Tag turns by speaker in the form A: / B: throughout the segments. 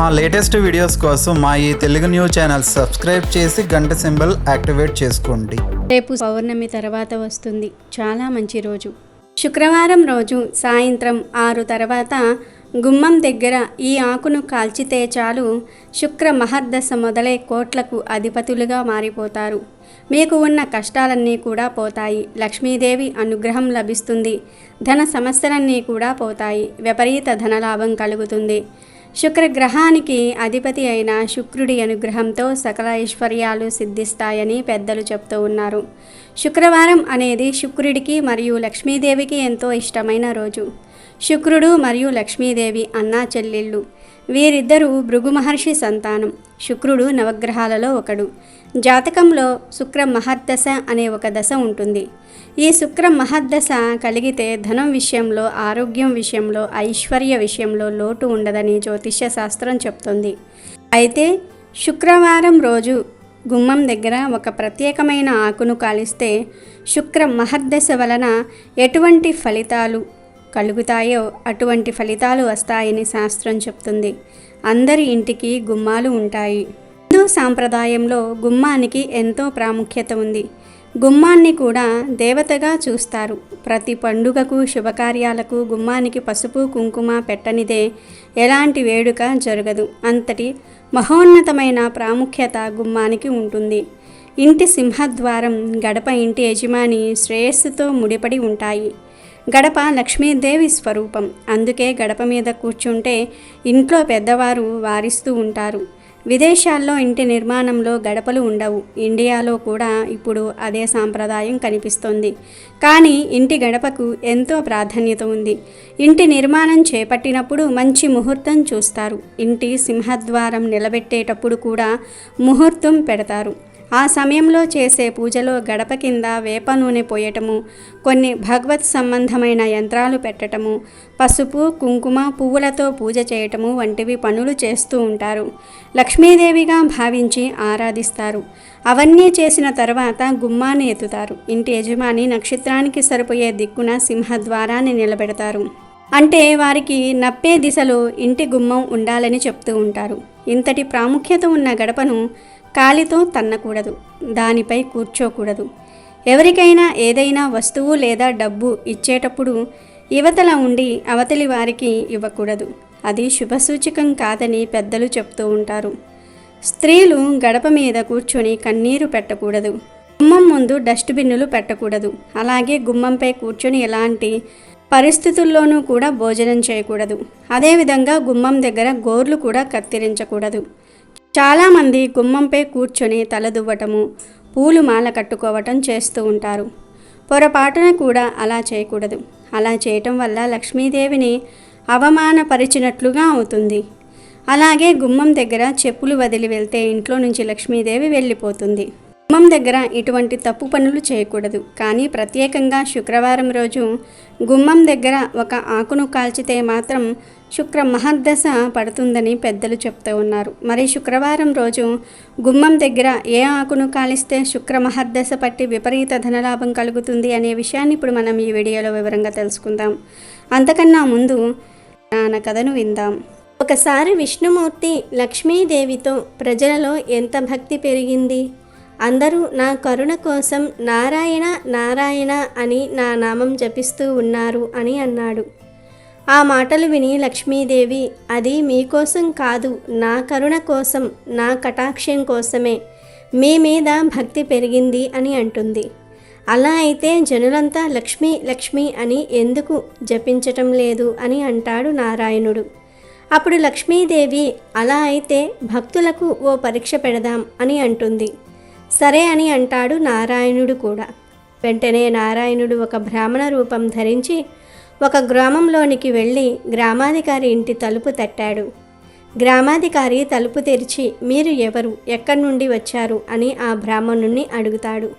A: మా latest videos కోసం మా ఈ తెలుగు న్యూస్ ఛానల్ సబ్స్క్రైబ్ చేసి గంట సింబల్ యాక్టివేట్ చేసుకోండి.
B: రేపు పౌర్ణమి తర్వాత వస్తుంది. చాలా మంచి రోజు. శుక్రవారం రోజు సాయంత్రం ఆరు తర్వాత గుమ్మం దగ్గర ఈ ఆకును కాల్చితే చాలు శుక్ర మహర్దశ మొదలై కోట్లకు అధిపతులుగా మారిపోతారు. మీకు ఉన్న కష్టాలన్నీ కూడా పోతాయి. లక్ష్మీదేవి అనుగ్రహం లభిస్తుంది. ధన సమస్యలన్నీ కూడా పోతాయి. విపరీత ధనలాభం కలుగుతుంది. శుక్రగ్రహానికి అధిపతి అయిన శుక్రుడి అనుగ్రహంతో సకల ఐశ్వర్యాలు సిద్ధిస్తాయని పెద్దలు చెప్తూ ఉన్నారు. శుక్రవారం అనేది శుక్రుడికి మరియు లక్ష్మీదేవికి ఎంతో ఇష్టమైన రోజు. శుక్రుడు మరియు లక్ష్మీదేవి అన్నా చెల్లెళ్ళు. వీరిద్దరూ భృగు మహర్షి సంతానం. శుక్రుడు నవగ్రహాలలో ఒకడు. జాతకంలో శుక్ర మహర్దశ అనే ఒక దశ ఉంటుంది. ఈ శుక్ర మహర్దశ కలిగితే ధనం విషయంలో ఆరోగ్యం విషయంలో ఐశ్వర్య విషయంలో లోటు ఉండదని జ్యోతిష్య శాస్త్రం చెప్తుంది. అయితే శుక్రవారం రోజు గుమ్మం దగ్గర ఒక ప్రత్యేకమైన ఆకును కాలిస్తే శుక్ర మహర్దశ వలన ఎటువంటి ఫలితాలు కలుగుతాయో అటువంటి ఫలితాలు వస్తాయని శాస్త్రం చెప్తుంది. అందరి ఇంటికి గుమ్మాలు ఉంటాయి. హిందూ సాంప్రదాయంలో గుమ్మానికి ఎంతో ప్రాముఖ్యత ఉంది. గుమ్మాన్ని కూడా దేవతగా చూస్తారు. ప్రతి పండుగకు శుభకార్యాలకు గుమ్మానికి పసుపు కుంకుమ పెట్టనిదే ఎలాంటి వేడుక జరగదు. అంతటి మహోన్నతమైన ప్రాముఖ్యత గుమ్మానికి ఉంటుంది. ఇంటి సింహద్వారం గడప ఇంటి యజమాని శ్రేయస్సుతో ముడిపడి ఉంటాయి. గడప లక్ష్మీదేవి స్వరూపం. అందుకే గడప మీద కూర్చుంటే ఇంట్లో పెద్దవారు వారిస్తూ ఉంటారు. విదేశాల్లో ఇంటి నిర్మాణంలో గడపలు ఉండవు. ఇండియాలో కూడా ఇప్పుడు అదే సాంప్రదాయం కనిపిస్తోంది. కానీ ఇంటి గడపకు ఎంతో ప్రాధాన్యత ఉంది. ఇంటి నిర్మాణం చేపట్టినప్పుడు మంచి ముహూర్తం చూస్తారు. ఇంటి సింహద్వారం నిలబెట్టేటప్పుడు కూడా ముహూర్తం పెడతారు. ఆ సమయంలో చేసే పూజలో గడప కింద వేప నూనె పోయటము కొన్ని భగవత్ సంబంధమైన యంత్రాలు పెట్టటము పసుపు కుంకుమ పువ్వులతో పూజ చేయటము వంటివి పనులు చేస్తూ ఉంటారు. లక్ష్మీదేవిగా భావించి ఆరాధిస్తారు. అవన్నీ చేసిన తర్వాత గుమ్మాన్ని ఎత్తుతారు. ఇంటి యజమాని నక్షత్రానికి సరిపోయే దిక్కున సింహద్వారాన్ని నిలబెడతారు. అంటే వారికి నప్పే దిశలో ఇంటి గుమ్మం ఉండాలని చెప్తూ ఉంటారు. ఇంతటి ప్రాముఖ్యత ఉన్న గడపను కాలితో తన్నకూడదు దానిపై కూర్చోకూడదు. ఎవరికైనా ఏదైనా వస్తువు లేదా డబ్బు ఇచ్చేటప్పుడు యువతల ఉండి అవతలి వారికి ఇవ్వకూడదు. అది శుభసూచకం కాదని పెద్దలు చెప్తూ ఉంటారు. స్త్రీలు గడప మీద కూర్చొని కన్నీరు పెట్టకూడదు. గుమ్మం ముందు డస్ట్బిన్నులు పెట్టకూడదు. అలాగే గుమ్మంపై కూర్చొని ఎలాంటి పరిస్థితుల్లోనూ కూడా భోజనం చేయకూడదు. అదేవిధంగా గుమ్మం దగ్గర గోర్లు కూడా కత్తిరించకూడదు. చాలామంది గుమ్మంపై కూర్చొని తలదువ్వటము పూలు మాల కట్టుకోవటం చేస్తూ ఉంటారు. పొరపాటున కూడా అలా చేయకూడదు. అలా చేయటం వల్ల లక్ష్మీదేవిని అవమానపరిచినట్లుగా అవుతుంది. అలాగే గుమ్మం దగ్గర చెప్పులు వదిలి వెళ్తే ఇంట్లో నుంచి లక్ష్మీదేవి వెళ్ళిపోతుంది. గుమ్మం దగ్గర ఇటువంటి తప్పు పనులు చేయకూడదు. కానీ ప్రత్యేకంగా శుక్రవారం రోజు గుమ్మం దగ్గర ఒక ఆకును కాల్చితే మాత్రం శుక్ర మహర్దశ పడుతుందని పెద్దలు చెప్తూ ఉన్నారు. మరి శుక్రవారం రోజు గుమ్మం దగ్గర ఏ ఆకును కాలిస్తే శుక్ర మహర్దశ పట్టి విపరీత ధనలాభం కలుగుతుంది అనే విషయాన్ని ఇప్పుడు మనం ఈ వీడియోలో వివరంగా తెలుసుకుందాం. అంతకన్నా ముందు నాన్న కథను విందాం. ఒకసారి విష్ణుమూర్తి లక్ష్మీదేవితో ప్రజలలో ఎంత భక్తి పెరిగింది? అందరూ నా కరుణ కోసం నారాయణ నారాయణ అని నా నామం జపిస్తూ ఉన్నారు అని అన్నాడు. ఆ మాటలు విని లక్ష్మీదేవి అది మీకోసం కాదు నా కరుణ కోసం నా కటాక్షం కోసమే. మీ మీద భక్తి పెరిగింది అని అంటుంది. అలా అయితే జనులంతా లక్ష్మీ లక్ష్మి అని ఎందుకు జపించటం లేదు అని అంటాడు నారాయణుడు. అప్పుడు లక్ష్మీదేవి అలా అయితే భక్తులకు ఓ పరీక్ష పెడదాం అని అంటుంది. సరే అని అంటాడు నారాయణుడు కూడా. వెంటనే నారాయణుడు ఒక బ్రాహ్మణ రూపం ధరించి ఒక గ్రామంలోనికి వెళ్ళి గ్రామాధికారి ఇంటి తలుపు తట్టాడు. గ్రామాధికారి తలుపు తెరిచి మీరు ఎవరు? ఎక్కడి నుండి వచ్చారు? అని ఆ బ్రాహ్మణుణ్ణి అడుగుతాడు.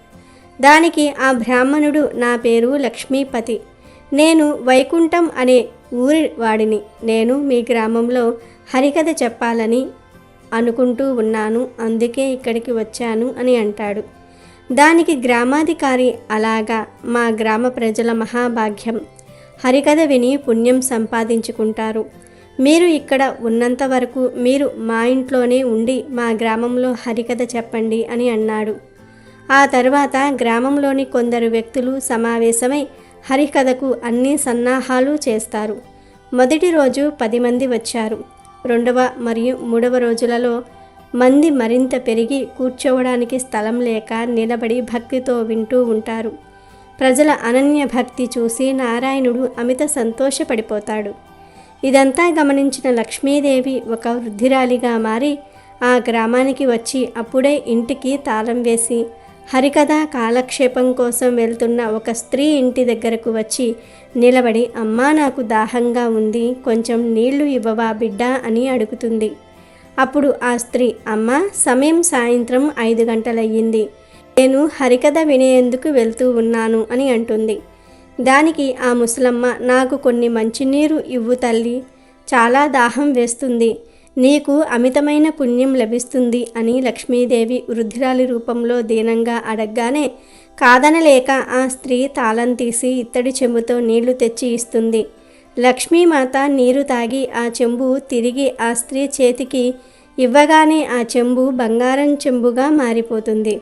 B: దానికి ఆ బ్రాహ్మణుడు నా పేరు లక్ష్మీపతి. నేను వైకుంఠం అనే ఊరి వాడిని. నేను మీ గ్రామంలో హరికథ చెప్పాలని అనుకుంటూ ఉన్నాను. అందుకే ఇక్కడికి వచ్చాను అని అంటాడు. దానికి గ్రామాధికారి అలాగా. మా గ్రామ ప్రజల మహాభాగ్యం. హరికథ విని పుణ్యం సంపాదించుకుంటారు. మీరు ఇక్కడ ఉన్నంత వరకు మీరు మా ఇంట్లోనే ఉండి మా గ్రామంలో హరికథ చెప్పండి అని అన్నాడు. ఆ తర్వాత గ్రామంలోని కొందరు వ్యక్తులు సమావేశమై హరికథకు అన్ని సన్నాహాలు చేస్తారు. మొదటి రోజు పది మంది వచ్చారు. రెండవ మరియు మూడవ రోజులలో మంది మరింత పెరిగి కూర్చోవడానికి స్థలం లేక నిలబడి భక్తితో వింటూ ఉంటారు. ప్రజల అనన్య భక్తి చూసి నారాయణుడు అమిత సంతోషపడిపోతాడు. ఇదంతా గమనించిన లక్ష్మీదేవి ఒక వృద్ధిరాలిగా మారి ఆ గ్రామానికి వచ్చి అప్పుడే ఇంటికి తాళం వేసి హరికథ కాలక్షేపం కోసం వెళ్తున్న ఒక స్త్రీ ఇంటి దగ్గరకు వచ్చి నిలబడి అమ్మా నాకు దాహంగా ఉంది కొంచెం నీళ్ళు ఇవ్వవా బిడ్డ? అని అడుగుతుంది. అప్పుడు ఆ స్త్రీ అమ్మ సమయం సాయంత్రం ఐదు గంటలయ్యింది. నేను హరికథ వినేందుకు వెళ్తూ ఉన్నాను అని అంటుంది. దానికి ఆ ముసలమ్మ నాకు కొన్ని మంచినీరు ఇవ్వు తల్లి. చాలా దాహం వేస్తుంది. నీకు అమితమైన పుణ్యం లభిస్తుంది అని లక్ష్మీదేవి వృద్ధిరాలి రూపంలో దీనంగా అడగగానే కాదనలేక ఆ స్త్రీ తాళం తీసి ఇత్తడి చెంబుతో నీళ్ళు తెచ్చి ఇస్తుంది. లక్ష్మీమాత నీరు తాగి ఆ చెంబు తిరిగి ఆ స్త్రీ చేతికి ఇవ్వగానే ఆ చెంబు బంగారం చెంబుగా మారిపోతుంది.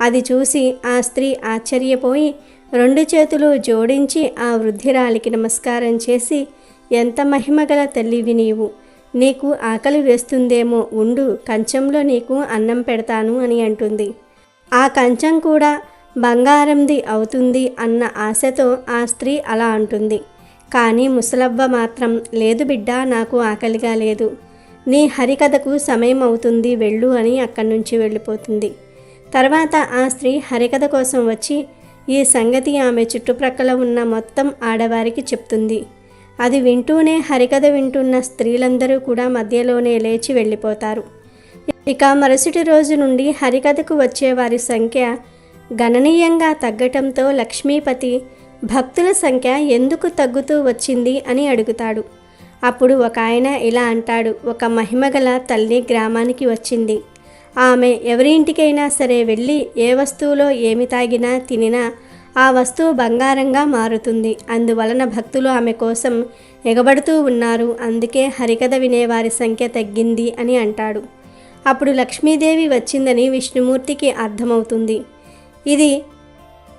B: అది చూసి ఆ స్త్రీ ఆశ్చర్యపోయి రెండు చేతులు జోడించి ఆ వృద్ధిరాలికి నమస్కారం చేసి ఎంత మహిమగల తల్లివి నీవు. నీకు ఆకలి వేస్తుందేమో ఉండు కంచంలో నీకు అన్నం పెడతాను అని అంటుంది. ఆ కంచం కూడా బంగారంది అవుతుంది అన్న ఆశతో ఆ స్త్రీ అలా అంటుంది. కానీ ముసలవ్వ మాత్రం లేదు బిడ్డ నాకు ఆకలిగా లేదు. నీ హరికథకు సమయం అవుతుంది వెళ్ళు అని అక్కడి నుంచి వెళ్ళిపోతుంది. తర్వాత ఆ స్త్రీ హరికథ కోసం వచ్చి ఈ సంగతి ఆమె చుట్టుప్రక్కల ఉన్న మొత్తం ఆడవారికి చెప్తుంది. అది వింటూనే హరికథ వింటున్న స్త్రీలందరూ కూడా మధ్యలోనే లేచి వెళ్ళిపోతారు. ఇక మరుసటి రోజు నుండి హరికథకు వచ్చే వారి సంఖ్య గణనీయంగా తగ్గటంతో లక్ష్మీపతి భక్తుల సంఖ్య ఎందుకు తగ్గుతూ వచ్చింది అని అడుగుతాడు. అప్పుడు ఒక ఆయన ఇలా అంటాడు ఒక మహిమగల తల్లి గ్రామానికి వచ్చింది. ఆమె ఎవరి ఇంటికైనా సరే వెళ్ళి ఏ వస్తువులో ఏమి తాగినా తినినా ఆ వస్తువు బంగారంగా మారుతుంది. అందువలన భక్తులు ఆమె కోసం ఎగబడుతూ ఉన్నారు. అందుకే హరికథ వినేవారి సంఖ్య తగ్గింది అని అంటాడు. అప్పుడు లక్ష్మీదేవి వచ్చిందని విష్ణుమూర్తికి అర్థమవుతుంది. ఇది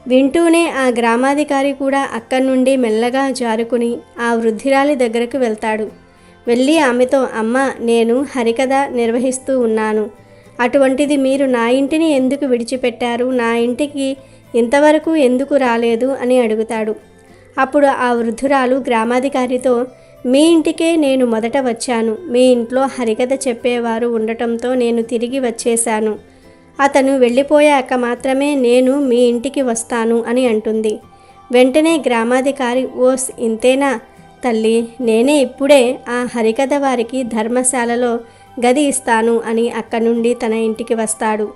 B: వింటూనే ఆ గ్రామాధికారి కూడా అక్కడి నుండి మెల్లగా జారుకుని ఆ వృద్ధిరాలి దగ్గరకు వెళ్తాడు. వెళ్ళి ఆమెతో అమ్మ నేను హరికథ నిర్వహిస్తూ ఉన్నాను. అటువంటిది మీరు నా ఇంటిని ఎందుకు విడిచిపెట్టారు? నా ఇంటికి ఇంతవరకు ఎందుకు రాలేదు? అని అడుగుతాడు. అప్పుడు ఆ వృద్ధురాలు గ్రామాధికారితో మీ ఇంటికే నేను మొదట వచ్చాను. మీ ఇంట్లో హరికథ చెప్పేవారు ఉండటంతో నేను తిరిగి వచ్చేశాను. అతను వెళ్ళిపోయాక మాత్రమే నేను మీ ఇంటికి వస్తాను అని అంటుంది. వెంటనే గ్రామాధికారి ఓస్ ఇంతేనా? తల్లి నేనే ఇప్పుడే ఆ హరికథ వారికి ధర్మశాలలో గది ఇస్తాను అని అక్కడి నుండి తన ఇంటికి వస్తాడు.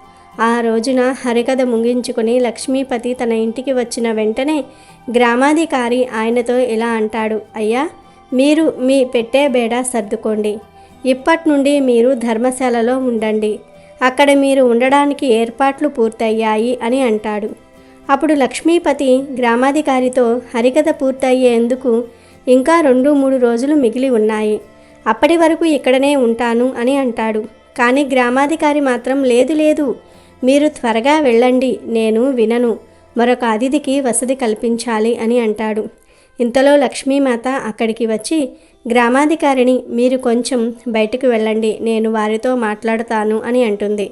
B: ఆ రోజున హరికథ ముగించుకుని లక్ష్మీపతి తన ఇంటికి వచ్చిన వెంటనే గ్రామాధికారి ఆయనతో ఇలా అంటాడు అయ్యా మీరు మీ పెట్టే బేడ సర్దుకోండి. ఇప్పటి నుండి మీరు ధర్మశాలలో ఉండండి. అక్కడ మీరు ఉండడానికి ఏర్పాట్లు పూర్తయ్యాయి అని అంటాడు. అప్పుడు లక్ష్మీపతి గ్రామాధికారితో హరికథ పూర్తయ్యేందుకు ఇంకా రెండు మూడు రోజులు మిగిలి ఉన్నాయి. అప్పటి వరకు ఇక్కడనే ఉంటాను అని అంటాడు. కానీ గ్రామాధికారి మాత్రం లేదు లేదు. మీరు త్వరగా వెళ్ళండి నేను వినను. మరొక అతిథికి వసతి కల్పించాలి అని అంటాడు. ఇంతలో లక్ష్మీమాత అక్కడికి వచ్చి గ్రామాధికారిని మీరు కొంచెం బయటకు వెళ్ళండి నేను వారితో మాట్లాడతాను అని అంటుంది.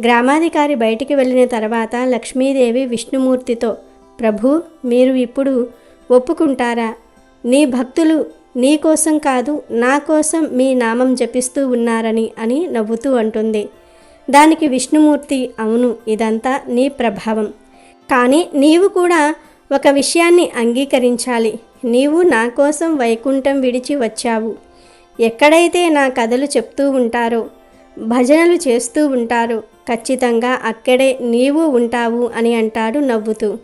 B: గ్రామాధికారి బయటికి వెళ్ళిన తర్వాత లక్ష్మీదేవి విష్ణుమూర్తితో ప్రభు మీరు ఇప్పుడు ఒప్పుకుంటారా? నీ భక్తులు నీ కోసం కాదు నా కోసం మీ నామం జపిస్తూ ఉన్నారని అని నవ్వుతూ అంటుంది. దానికి విష్ణుమూర్తి అవును ఇదంతా నీ ప్రభావం. కానీ నీవు కూడా ఒక విషయాన్ని అంగీకరించాలి. నీవు నా కోసం వైకుంఠం విడిచి వచ్చావు. ఎక్కడైతే నా కథలు చెప్తూ ఉంటారో భజనలు చేస్తూ ఉంటారో ఖచ్చితంగా అక్కడే నీవు ఉంటావు అని అంటాడు నవ్వుతూ.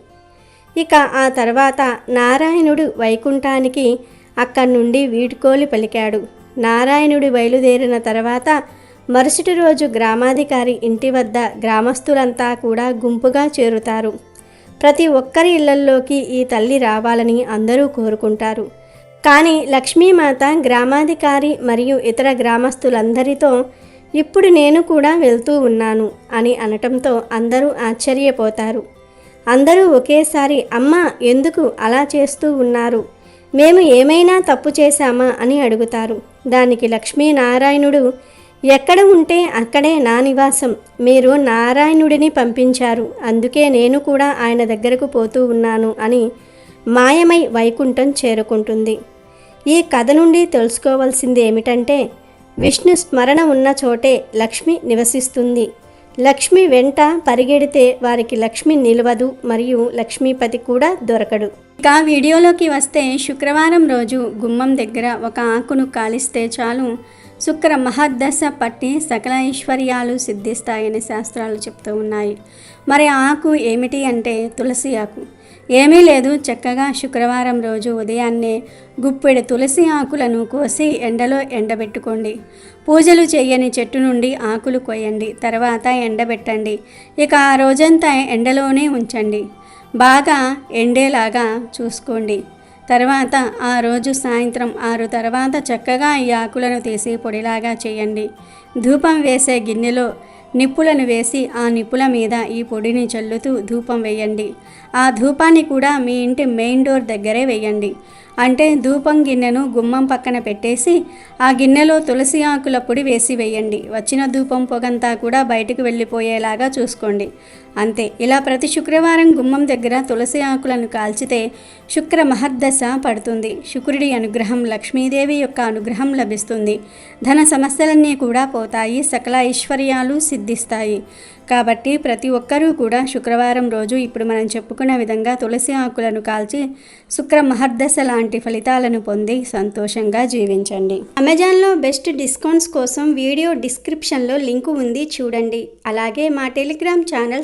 B: ఇక ఆ తర్వాత నారాయణుడు వైకుంఠానికి అక్కడి నుండి వీడ్కోలు పలికాడు. నారాయణుడి బయలుదేరిన తర్వాత మరుసటి రోజు గ్రామాధికారి ఇంటి వద్ద గ్రామస్తులంతా కూడా గుంపుగా చేరుతారు. ప్రతి ఒక్కరి ఇళ్ళల్లోకి ఈ తల్లి రావాలని అందరూ కోరుకుంటారు. కానీ లక్ష్మీమాత గ్రామాధికారి మరియు ఇతర గ్రామస్తులందరితో ఇప్పుడు నేను కూడా వెళ్తూ ఉన్నాను అని అనటంతో అందరూ ఆశ్చర్యపోతారు. అందరూ ఒకేసారి అమ్మ ఎందుకు అలా చేస్తూ ఉన్నారు? మేము ఏమైనా తప్పు చేశామా అని అడుగుతారు. దానికి లక్ష్మీనారాయణుడు ఎక్కడ ఉంటే అక్కడే నా నివాసం. మీరు నారాయణుడిని పంపించారు. అందుకే నేను కూడా ఆయన దగ్గరకు పోతూ ఉన్నాను అని మాయమై వైకుంఠం చేరుకుంటుంది. ఈ కథ నుండి తెలుసుకోవాల్సింది ఏమిటంటే విష్ణు స్మరణ ఉన్న చోటే లక్ష్మి నివసిస్తుంది. లక్ష్మి వెంట పరిగెడితే వారికి లక్ష్మి నిలవదు మరియు లక్ష్మీపతి కూడా దొరకడు. ఇక వీడియోలోకి వస్తే శుక్రవారం రోజు గుమ్మం దగ్గర ఒక ఆకును కాలిస్తే చాలు. శుక్ర మహర్దశ పట్టి సకల ఐశ్వర్యాలు సిద్ధిస్తాయని శాస్త్రాలు చెప్తూ ఉన్నాయి. మరి ఆకు ఏమిటి అంటే తులసి ఆకు. ఏమీ లేదు. చక్కగా శుక్రవారం రోజు ఉదయాన్నే గుప్పెడు తులసి ఆకులను కోసి ఎండలో ఎండబెట్టుకోండి. పూజలు చేయని చెట్టు నుండి ఆకులు కొయ్యండి తర్వాత ఎండబెట్టండి. ఇక ఆ రోజంతా ఎండలోనే ఉంచండి. బాగా ఎండేలాగా చూసుకోండి. తర్వాత ఆ రోజు సాయంత్రం ఆరు తర్వాత చక్కగా ఈ ఆకులను తీసి పొడిలాగా చేయండి. ధూపం వేసే గిన్నెలో నిప్పులను వేసి ఆ నిప్పుల మీద ఈ పొడిని చల్లుతూ ధూపం వేయండి. ఆ ధూపాన్ని కూడా మీ ఇంటి మెయిన్ డోర్ దగ్గరే వేయండి. అంటే ధూపం గిన్నెను గుమ్మం పక్కన పెట్టేసి ఆ గిన్నెలో తులసి ఆకుల పొడి వేసి వేయండి. వచ్చిన ధూపం పొగంతా కూడా బయటకు వెళ్ళిపోయేలాగా చూసుకోండి. అంతే. ఇలా ప్రతి శుక్రవారం గుమ్మం దగ్గర తులసి ఆకులను కాల్చితే శుక్ర మహర్దశ పడుతుంది. శుక్రుడి అనుగ్రహం లక్ష్మీదేవి యొక్క అనుగ్రహం లభిస్తుంది. ధన సమస్యలన్నీ కూడా పోతాయి సకల ఐశ్వర్యాలు సిద్ధిస్తాయి. కాబట్టి ప్రతి ఒక్కరూ కూడా శుక్రవారం రోజు ఇప్పుడు మనం చెప్పుకున్న విధంగా తులసి ఆకులను కాల్చి శుక్ర మహర్దశ లాంటి ఫలితాలను పొంది సంతోషంగా జీవించండి. అమెజాన్లో బెస్ట్ డిస్కౌంట్స్ కోసం వీడియో డిస్క్రిప్షన్లో లింకు ఉంది చూడండి. అలాగే మా టెలిగ్రామ్ ఛానల్